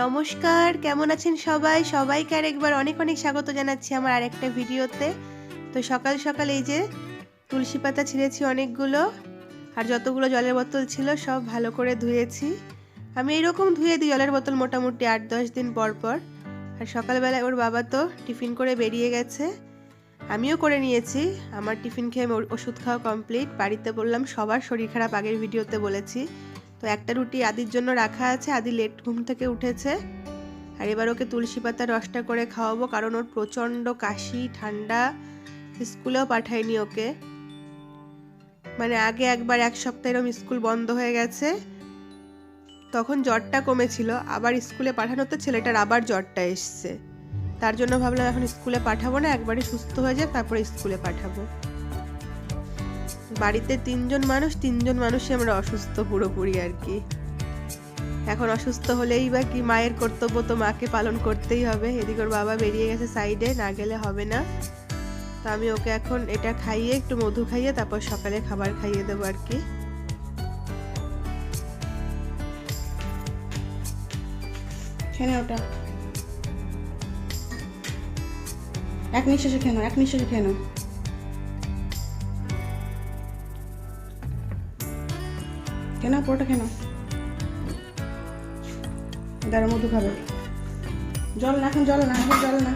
নমস্কার, কেমন আছেন সবাই? সবাইকে আর একবার অনেক অনেক স্বাগত জানাচ্ছি আমার আরেকটা ভিডিওতে। তো সকাল সকাল এই যে তুলসী পাতা ছিঁড়েছি অনেকগুলো আর যতগুলো জলের বোতল ছিল সব ভালো করে ধুয়েছি। আমি এইরকম ধুয়ে দিই জলের বোতল মোটামুটি আট দশ দিন পর পর। আর সকালবেলায় ওর বাবা তো টিফিন করে বেরিয়ে গেছে। আমিও করে নিয়েছি। আমার টিফিন খেয়ে ওষুধ খাওয়া কমপ্লিট। বাড়িতে বললাম, সবার শরীর খারাপ আগের ভিডিওতে বলেছি। তো একটা রুটি আদির জন্য রাখা আছে, আদি লেট ঘুম থেকে উঠেছে। আর এবার ওকে তুলসী পাতা রসটা করে খাওয়াবো, কারণ ওর প্রচণ্ড কাশি, ঠান্ডা। স্কুলেও পাঠায়নি ওকে। মানে আগে একবার এক সপ্তাহ এরম স্কুল বন্ধ হয়ে গেছে। তখন জ্বরটা কমেছিল, আবার স্কুলে পাঠানোতে ছেলেটার আবার জ্বরটা এসছে। তার জন্য ভাবলাম এখন স্কুলে পাঠাবো না, একবারে সুস্থ হয়ে যাক, তারপরে স্কুলে পাঠাবো। বাড়িতে তিনজন মানুষ, তিনজন মানুষই আমরা অসুস্থ পুরোপুরি আর কি। এখন অসুস্থ হলেই বা কি মায়ের কর্তব্য তো মাকে পালন করতেই হবে। এদিকে ওর বাবা বেরিয়ে গেছে সাইডে না গেলে হবে না। তো আমি ওকে এখন এটা খাইয়ে, একটু মধু খাইয়ে, তারপর সকালে খাবার খাইয়ে দেবো আর কি। ওটা। এক নিঃশ্বাসে খেয়ে এক নিঃশ্বাসে খেয়ে নাও পুরোটা নাও। দাঁড়া মধু খাবে। জল না, এখন জল না, এখন জল না।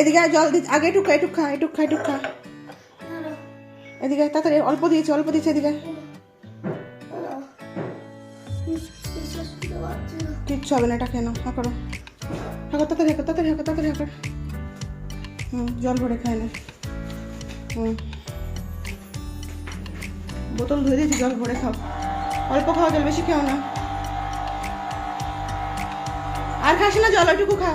এদিকে জল দি আগে একটু খা একটু খা একটু খা একটু খা। এদিকে তাড়াতাড়ি, অল্প দিয়েছে অল্প দিয়েছে, এদিকে। কিচ্ছু হবে না, এটা কেন হা করো। হা করো, তাড়াতাড়ি হাঁকো তাড়াতাড়ি হাঁকো তাড়াতাড়ি হাঁকো হুম, জল ভরে খায় না। হুম। বোতল ধুয়ে দিয়েছি, জল ভরে খাও। অল্প খাও, জল বেশি খাও না। আর খাস না, জল ওইটুকু খা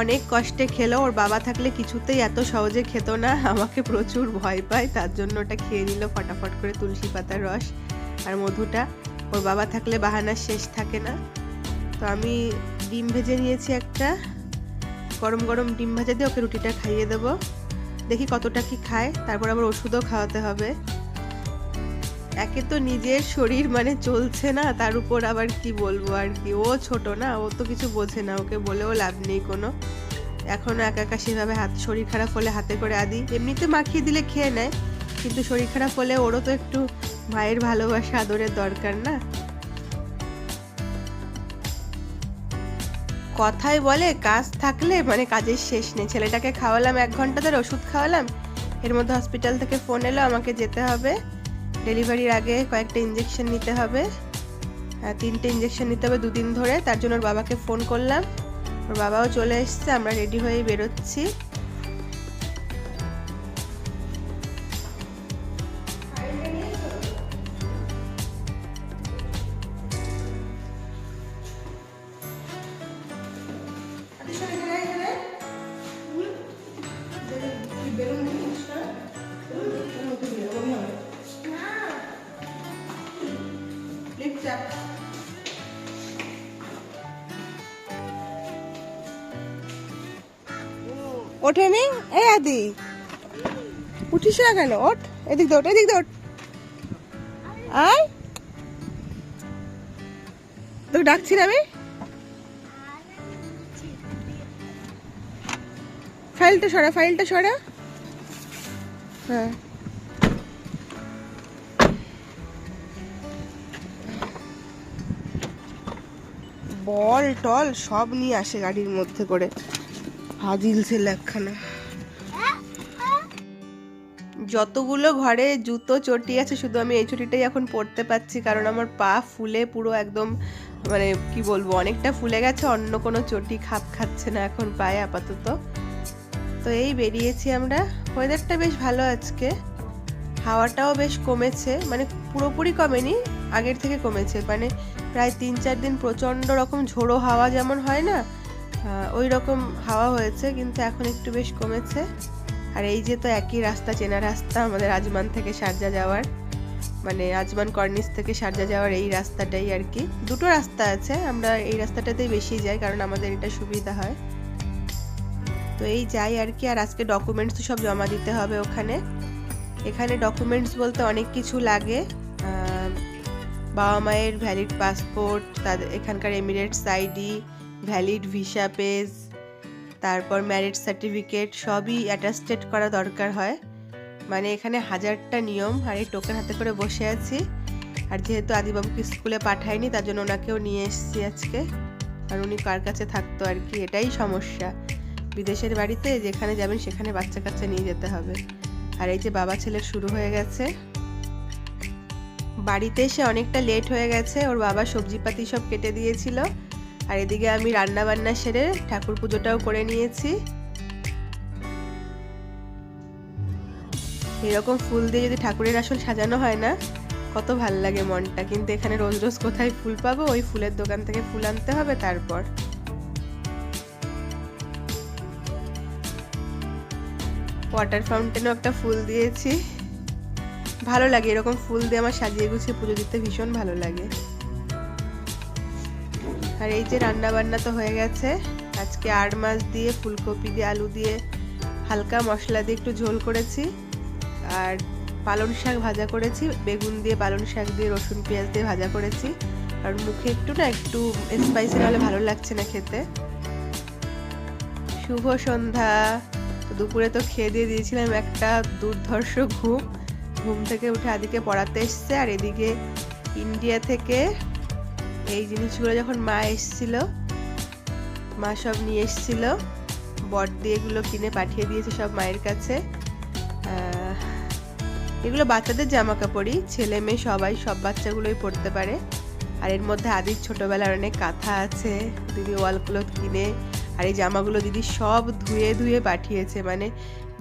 অনেক কষ্টে খেলো, ওর বাবা থাকলে কিছুতেই এত সহজে খেত না। আমাকে প্রচুর ভয় পায়, তার জন্য ওটা খেয়ে নিল ফটাফট করে তুলসী পাতার রস আর মধুটা। ওর বাবা থাকলে বাহানার শেষ থাকে না। তো আমি ডিম ভেজে নিয়েছি একটা। গরম গরম ডিম ভাজা দিয়ে ওকে রুটিটা খাইয়ে দেবো। দেখি কতটা কি খায়। তারপর আবার ওষুধও খাওয়াতে হবে। একে তো নিজের শরীর মানে চলছে না, তার উপর আবার কি বলব আর কি। ও ছোট না, ও তো কিছু বোঝে না, ওকে বলেও লাভ নেই কোনো। এখনও একা একা সেভাবে হাত, শরীর খারাপ হলে হাতে করে আদি। এমনিতে মাখিয়ে দিলে খেয়ে নেয়, কিন্তু শরীর খারাপ হলে ওরও তো একটু মায়ের ভালোবাসা, আদরের দরকার না। কথাই বলে, কাজ থাকলে মানে কাজের শেষ নেই। ছেলেটাকে খাওয়ালাম, এক ঘণ্টা ধরে ওষুধ খাওয়ালাম। এর মধ্যে হসপিটাল থেকে ফোন এলো, আমাকে যেতে হবে। ডেলিভারির আগে কয়েকটা ইঞ্জেকশন নিতে হবে। তিনটে ইঞ্জেকশন নিতে হবে দুদিন ধরে। তার জন্য ওর বাবাকে ফোন করলাম। ওর বাবাও চলে এসছে, আমরা রেডি হয়েই বেরোচ্ছি। ওঠেনি? এই আদি। উঠিস না কেন? ওঠ। এদিক দৌড় এদিক দৌড়। আয়। তোকে ডাকছি না আমি? ফাইলটা সরা ফাইলটা সরা। হ্যাঁ। বল টল, সব নিয়ে আসে গাড়ির মধ্যে করে। হাজিল ছেলে একখানা যতগুলো ঘরে জুতো চটি আছে, শুধু আমি এই চটিটাই এখন পরতে পাচ্ছি কারণ আমার পা ফুলে পুরো একদম মানে কি বলব, অনেকটা ফুলে গেছে, অন্য কোনো চটি খাপ খাচ্ছে না এখন পায়ে আপাতত। তো এই বেরিয়েছি আমরা। ওয়েদারটা বেশ ভালো আজকে। হাওয়াটাও বেশ কমেছে। মানে পুরোপুরি কমেনি, আগের থেকে কমেছে। মানে প্রায় তিন চার দিন প্রচণ্ড রকম ঝোড়ো হাওয়া যেমন হয় না ওই রকম হাওয়া হয়েছে, কিন্তু এখন একটু বেশ কমেছে। আর এই যে তো একই রাস্তা, চেনা রাস্তা আমাদের আজমান থেকে সারজা যাওয়ার। মানে আজমান কর্নিস থেকে সারজা যাওয়ার এই রাস্তাটাই আর কি। দুটো রাস্তা আছে, আমরা এই রাস্তাটাতেই বেশি যাই, কারণ আমাদের এটা সুবিধা হয়। তো এই যাই আর কি, আর আজকে ডকুমেন্টস সব জমা দিতে হবে ওখানে। এখানে ডকুমেন্টস বলতে অনেক কিছু লাগে। বাবা মায়ের ভ্যালিড পাসপোর্ট তাদের এখানকার Emirates ID valid visa page তারপর ম্যারিজ সার্টিফিকেট সবই অ্যাটাস্টেড করা দরকার হয়। মানে এখানে হাজারটা নিয়ম, আর এই টোকেন হাতে করে বসে আছি। আর যেহেতু আদিবাবুকে স্কুলে পাঠায়নি তার জন্য ওনাকেও নিয়ে এসেছি আজকে। আর উনি কার কাছে থাকতো আর কি, এটাই সমস্যা। বিদেশের বাড়িতে, যেখানে যাবেন সেখানে বাচ্চা কাচ্চা নিয়ে যেতে হবে। আর এই যে বাবা ছেলের শুরু হয়ে গেছে। বাড়িতে এসে অনেকটা লেট হয়ে গেছে, ওর বাবা সবজিপাতি সব কেটে দিয়েছিল। আর এদিকে আমি রান্না বান্না সেরে ঠাকুর পুজোটাও করে নিয়েছি। এরকম ফুল দিয়ে যদি ঠাকুরের আসল সাজানো হয় না, কত ভালো লাগে মনটা। কিন্তু এখানে রোজ রোজ কোথায় ফুল পাবো, ওই ফুলের দোকান থেকে ফুল আনতে হবে তারপর। ওয়াটার ফাউন্টেনও একটা ফুল দিয়েছি। ভালো লাগে, এরকম ফুল দিয়ে আমার সাজিয়ে গুছিয়ে পুজো দিতে ভীষণ ভালো লাগে। আর এই যে রান্না বান্না তো হয়ে গেছে, আজকে আট মাছ দিয়ে, ফুলকপি দিয়ে, আলু দিয়ে, হালকা মশলা দিয়ে একটু ঝোল করেছি। আর পালং শাক ভাজা করেছি, বেগুন দিয়ে পালং শাক দিয়ে, রসুন, পেঁয়াজ দিয়ে ভাজা করেছি। কারণ মুখে একটু না, একটু স্পাইসি হলে ভালো লাগছে না খেতে। শুভ সন্ধ্যা। দুপুরে তো খেয়ে দিয়ে দিয়েছিলাম একটা দুর্ধর্ষ ঘুম। ঘুম থেকে উঠে আদিকে পড়াতে এসছে আর এদিকে ইন্ডিয়া থেকে এই জিনিসগুলো যখন মা এসছিল, মা সব নিয়ে এসছিল, বট দিয়ে এগুলো কিনে পাঠিয়ে দিয়েছে সব মায়ের কাছে। এগুলো বাচ্চাদের জামা কাপড়ই ছেলে মেয়ে সবাই, সব বাচ্চাগুলোই পরতে পারে। আর এর মধ্যে আদির ছোটবেলার অনেক কাঁথা আছে, দিদি ওয়াল ক্লথ কিনে আর এই জামাগুলো দিদি সব ধুয়ে ধুয়ে পাঠিয়েছে মানে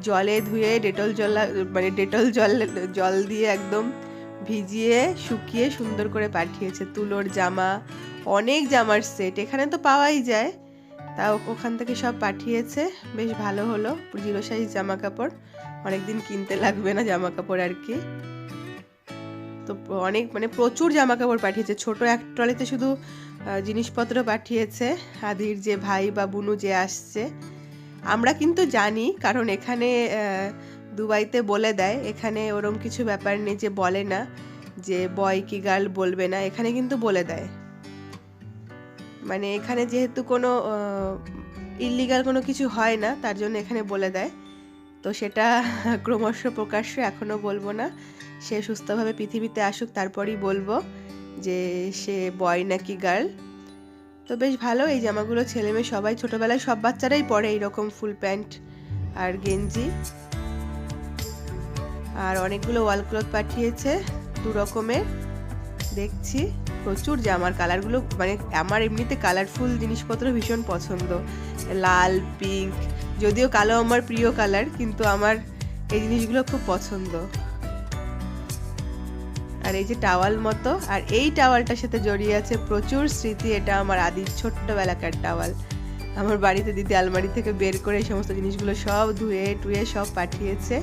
জলে ধুয়ে ডেটল জল মানে ডেটল জল জল দিয়ে একদম ভিজিয়ে শুকিয়ে সুন্দর করে পাঠিয়েছে। তুলোর জামা, অনেক জামার সেট এখানে তো পাওয়াই যায়। তা ওখান থেকে সব পাঠিয়েছে, বেশ ভালো হলো। জিরো সাইজ জামা কাপড় অনেকদিন কিনতে লাগবে না জামা কাপড় আর কি। তো অনেক মানে প্রচুর জামা কাপড় পাঠিয়েছে। ছোট এক ট্রলিতে শুধু জিনিসপত্র পাঠিয়েছে। আদির যে ভাই বা বুনু যে আসছে। আমরা কিন্তু জানি, কারণ এখানে দুবাইতে বলে দেয়। এখানে ওরম কিছু ব্যাপার নেই যে বলে না, যে বয় কি গার্ল বলবে না। এখানে কিন্তু বলে দেয়। মানে এখানে যেহেতু কোনো ইলিগাল কোনো কিছু হয় না, তার জন্য এখানে বলে দেয়। তো সেটা ক্রমশ প্রকাশ্য এখনও বলব না। সে সুস্থভাবে পৃথিবীতে আসুক, তারপরই বলব। যে সে বয় নাকি গার্ল তো বেশ ভালো, এই জামাগুলো ছেলে মেয়ে সবাই ছোটবেলায় সব বাচ্চারাই পরে এইরকম ফুল প্যান্ট আর গেঞ্জি। আর অনেকগুলো ওয়াল ক্লথ পাঠিয়েছে দু রকমের। দেখছি, প্রচুর জামার কালারগুলো মানে আমার এমনিতে কালারফুল জিনিসপত্র ভীষণ পছন্দ। লাল পিঙ্ক যদিও কালো আমার প্রিয় কালার কিন্তু আমার এই জিনিসগুলো খুব পছন্দ। আর এই যে টাওয়াল মতো, আর এই টাওয়ালটার সাথে জড়িয়ে আছে প্রচুর স্মৃতি, এটা আমার আদির ছোট্টবেলাকার টাওয়াল। আমার বাড়িতে দিদি আলমারি থেকে বের করে এই সমস্ত জিনিসগুলো সব ধুয়ে টুয়ে সব পাঠিয়েছে।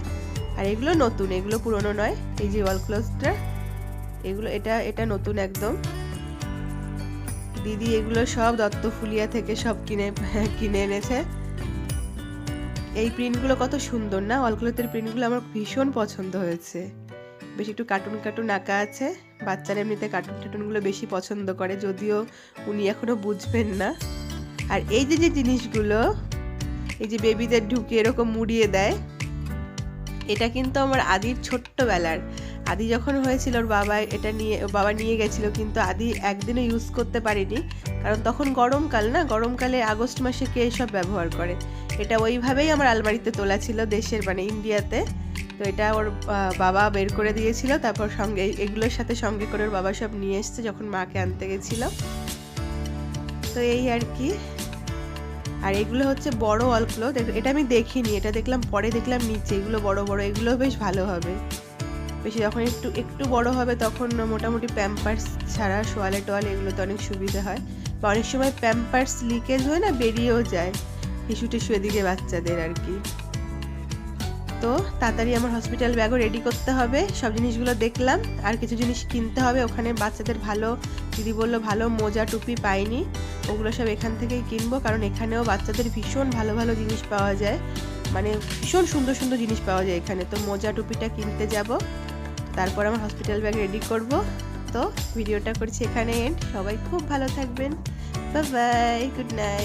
আর এগুলো নতুন, এগুলো পুরনো নয়, এই যে ওয়াল ক্লোথটা এগুলো, এটা এটা নতুন একদম। দিদি এগুলো সব দত্ত ফুলিয়া থেকে সব কিনে কিনে এনেছে। এই প্রিন্টগুলো কত সুন্দর না? ওয়ালক্লথের প্রিন্টগুলো আমার ভীষণ পছন্দ হয়েছে। বেশ একটু কার্টুন কার্টুন আঁকা আছে। বাচ্চারা এমনিতে কার্টুন টার্টুনগুলো বেশি পছন্দ করে, যদিও উনি এখনও বুঝবেন না। আর এই যে যে জিনিসগুলো, এই যে বেবিদের ঢুকে এরকম মুড়িয়ে দেয়, এটা কিন্তু আমার আদির ছোট্টবেলার। আদি যখন হয়েছিল ওর বাবা, এটা নিয়ে বাবা নিয়ে গেছিল, কিন্তু আদি একদিনও ইউজ করতে পারেনি। কারণ তখন গরমকাল না, গরমকালে আগস্ট মাসে কে এসব ব্যবহার করে? এটা ওইভাবেই আমার আলমারিতে তোলা ছিল দেশের মানে ইন্ডিয়াতে তো এটা ওর বাবা বের করে দিয়েছিল, তারপর সঙ্গে এগুলোর সাথে সঙ্গে করে ওর বাবা সব নিয়ে এসছে যখন মাকে আনতে গেছিল। তো এই আর কি। আর এগুলো হচ্ছে বড় অলগুলো এটা আমি দেখিনি, এটা দেখলাম পরে দেখলাম নিচে, এগুলো বড় বড়, এগুলো বেশ ভালো হবে। বেশি যখন একটু একটু বড় হবে তখন মোটামুটি প্যাম্পার্স ছাড়া, সোয়ালে টোয়ালে এগুলোতে অনেক সুবিধা হয়। বা অনেক সময় প্যাম্পার্স লিকেজ হয় না, বেরিয়েও যায়। টিস্যু টিস্যু এদিকে বাচ্চাদের আর কি। তো তাড়াতাড়ি আমার হসপিটাল ব্যাগও রেডি করতে হবে। সব জিনিসগুলো দেখলাম, আর কিছু জিনিস কিনতে হবে। ওখানে বাচ্চাদের ভালো, দিদি বলল ভালো মোজা, টুপি পাইনি। ওগুলো সব এখান থেকেই কিনবো, কারণ এখানেও বাচ্চাদের ভীষণ ভালো ভালো জিনিস পাওয়া যায়। মানে ভীষণ সুন্দর সুন্দর জিনিস পাওয়া যায় এখানে। তো মোজা, টুপিটা কিনতে যাব। তারপর আমার হসপিটাল ব্যাগ রেডি করব। তো ভিডিওটা করছি এখানে এন্ড সবাই খুব ভালো থাকবেন। Bye bye good night